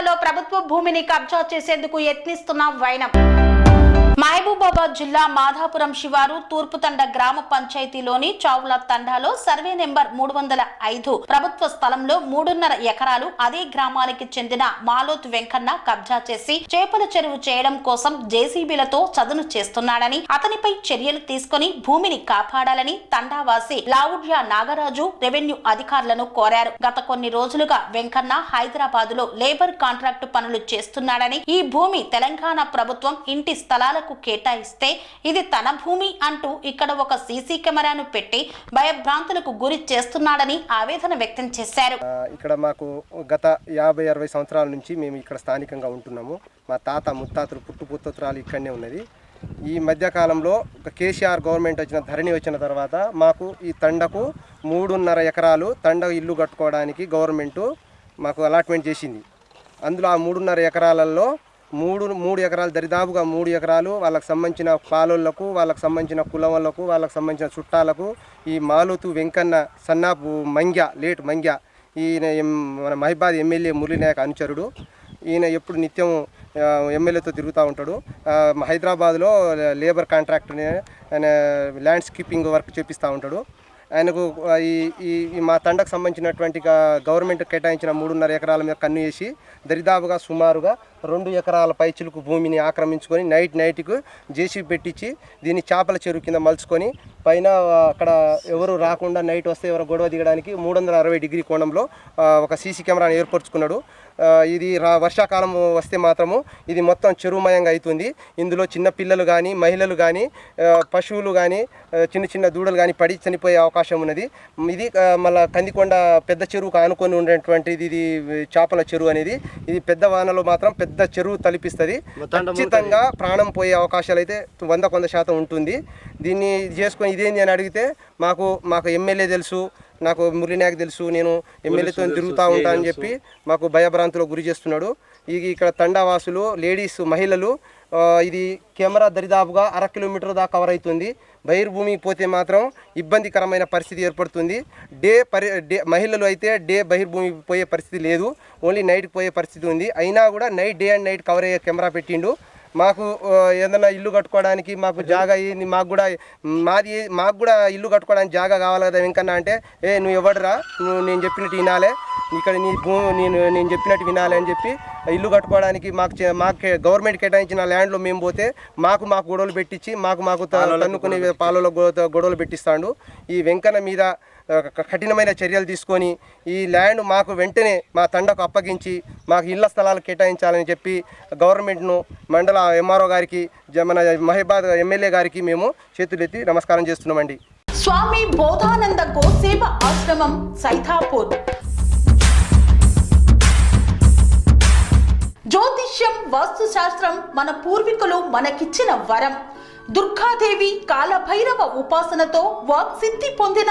తండాలో ప్రభుత్వ భూమిని కబ్జా చేసేందుకు యత్నిస్తున్న వైనం. మహబూబాబాద్ జిల్లా మాధాపురం శివారు తూర్పు తండ గ్రామ పంచాయతీలోని చావుల తండాలో సర్వే నెంబర్ మూడు వందల ఐదు ప్రభుత్వ స్థలంలో మూడున్నర ఎకరాలు అదే గ్రామానికి చెందిన మాలోత్ వెంకన్న కబ్జా చేసి చేపల చెరువు చేయడం కోసం జేసీబీలతో చదును చేస్తున్నాడని అతనిపై చర్యలు తీసుకుని భూమిని కాపాడాలని తండావాసి లావుడ్య నాగరాజు రెవెన్యూ అధికారులను కోరారు. గత కొన్ని రోజులుగా వెంకన్న హైదరాబాద్లో లేబర్ కాంట్రాక్టు పనులు చేస్తున్నాడని ఈ భూమి తెలంగాణ ప్రభుత్వం ఇంటి స్థలాలకు కేటాయిస్తే ఇది తన భూమి అంటూ ఇక్కడ ఒక సీసీ కెమెరాను పెట్టి భయభ్రాంతులకు గురి చేస్తున్నాడని ఆవేదన వ్యక్తం చేశారు. ఇక్కడ మాకు గత యాభై అరవై సంవత్సరాల నుంచి మేము ఇక్కడ స్థానికంగా ఉంటున్నాము. మా తాత ముత్తాతలు పుట్టు పుత్తరాలు ఇక్కడనే ఉన్నది. ఈ మధ్యకాలంలో ఒక కేసీఆర్ గవర్నమెంట్ వచ్చిన ధరణి వచ్చిన తర్వాత మాకు ఈ తండకు మూడున్నర ఎకరాలు తండ ఇల్లు కట్టుకోవడానికి గవర్నమెంటు మాకు అలాట్మెంట్ చేసింది. అందులో ఆ మూడున్నర ఎకరాలలో మూడు మూడు ఎకరాలు దరిదాపుగా మూడు ఎకరాలు వాళ్ళకి సంబంధించిన పాలోళ్ళకు వాళ్ళకి సంబంధించిన కులవలకు వాళ్ళకి సంబంధించిన చుట్టాలకు ఈ మాలూతు వెంకన్న సన్నాపు మంగ్య లేట్ మంగ్య ఈయన మన మహిబాద్ ఎమ్మెల్యే మురళీనాయక్ అనుచరుడు. ఈయన ఎప్పుడు నిత్యం ఎమ్మెల్యేతో తిరుగుతూ ఉంటాడు. హైదరాబాద్లో లేబర్ కాంట్రాక్ట్ని ఆయన ల్యాండ్స్కేపింగ్ వర్క్ చేపిస్తూ ఉంటాడు. ఆయనకు ఈ ఈ మా తండకు సంబంధించినటువంటి గవర్నమెంట్ కేటాయించిన మూడున్నర ఎకరాల మీద కన్ను వేసి దరిదాపుగా సుమారుగా రెండు ఎకరాల పైచిలుకు భూమిని ఆక్రమించుకొని నైట్ నైట్కు జేసీ పెట్టించి దీన్ని చేపల చెరువు కింద మలుచుకొని పైన అక్కడ ఎవరు రాకుండా నైట్ వస్తే ఎవరు గొడవ దిగడానికి మూడు వందల అరవై డిగ్రీ కోణంలో ఒక సీసీ కెమెరాను ఏర్పరచుకున్నాడు. ఇది రా వర్షాకాలం వస్తే మాత్రము ఇది మొత్తం చెరువుమయంగా అవుతుంది ఇందులో చిన్న పిల్లలు కానీ మహిళలు కానీ పశువులు కానీ చిన్న చిన్న దూడలు కానీ పడి చనిపోయే అవకాశం ఉన్నది. ఇది మళ్ళీ కందికొండ పెద్ద చెరువుకు ఆనుకొని ఉండేటువంటిది ఇది చేపల చెరువు అనేది. ఇది పెద్ద వానలో మాత్రం పెద్ద చెరువు తలిపిస్తుంది. ఖచ్చితంగా ప్రాణం పోయే అవకాశాలు అయితే వంద కొంద శాతం ఉంటుంది. దీన్ని చేసుకొని ఇదేంది అని అడిగితే మాకు మాకు ఎమ్మెల్యే తెలుసు నాకు మురళీనాయక్ తెలుసు నేను ఎమ్మెల్యేతో తిరుగుతూ ఉంటా అని చెప్పి మాకు భయభ్రాంతులకు గురి చేస్తున్నాడు. ఇది ఇక్కడ తండావాసులు లేడీస్ మహిళలు ఇది కెమెరా దరిదాపుగా అర కిలోమీటర్ దాకా కవర్ అవుతుంది. బహిర్భూమికి పోతే మాత్రం ఇబ్బందికరమైన పరిస్థితి ఏర్పడుతుంది. డే పరి డే మహిళలు అయితే డే బహిర్భూమికి పోయే పరిస్థితి లేదు. ఓన్లీ నైట్కి పోయే పరిస్థితి ఉంది. అయినా కూడా night day and night cover అయ్యే కెమెరా పెట్టిండు. మాకు ఏదైనా ఇల్లు కట్టుకోవడానికి మాకు జాగా అయ్యింది మాకు కూడా మాది మాకు కూడా ఇల్లు కట్టుకోవడానికి జాగా కావాలి కదా వెంకన్న అంటే ఏ నువ్వు ఎవడరా? నువ్వు నేను చెప్పినట్టు వినాలే. ఇక్కడ నీ భూమి నేను నేను చెప్పినట్టు వినాలి అని చెప్పి ఇల్లు కట్టుకోవడానికి మాకు మాకు గవర్నమెంట్ కేటాయించిన ల్యాండ్లో మేము పోతే మాకు మాకు గొడవలు పెట్టించి మాకు మాకు తన్నుకునే పాలలో గొడవలు పెట్టిస్తాడు. ఈ వెంకన్న మీద కఠినమైన చర్యలు తీసుకొని ఈ ల్యాండ్ మాకు వెంటనే మా తండకు అప్పగించి మాకు ఇళ్ళ స్థలాలు కేటాయించాలని చెప్పి గవర్నమెంట్ను మండల ఎంఆర్ఓ గారికి జ- మన మహిబాద్ ఎమ్మెల్యే గారికి మేము చేతులెత్తి నమస్కారం చేస్తున్నామండి. స్వామి బోధానంద గోసేవ ఆశ్రమం సైథాపూర్ జ్యోతిష్యం వాస్తుశాస్త్రం మన పూర్వీకులు మనకిచ్చిన వరం. దుర్గాదేవి కాలభైరవ ఉపాసనతో వాక్సిద్ధి పొందిన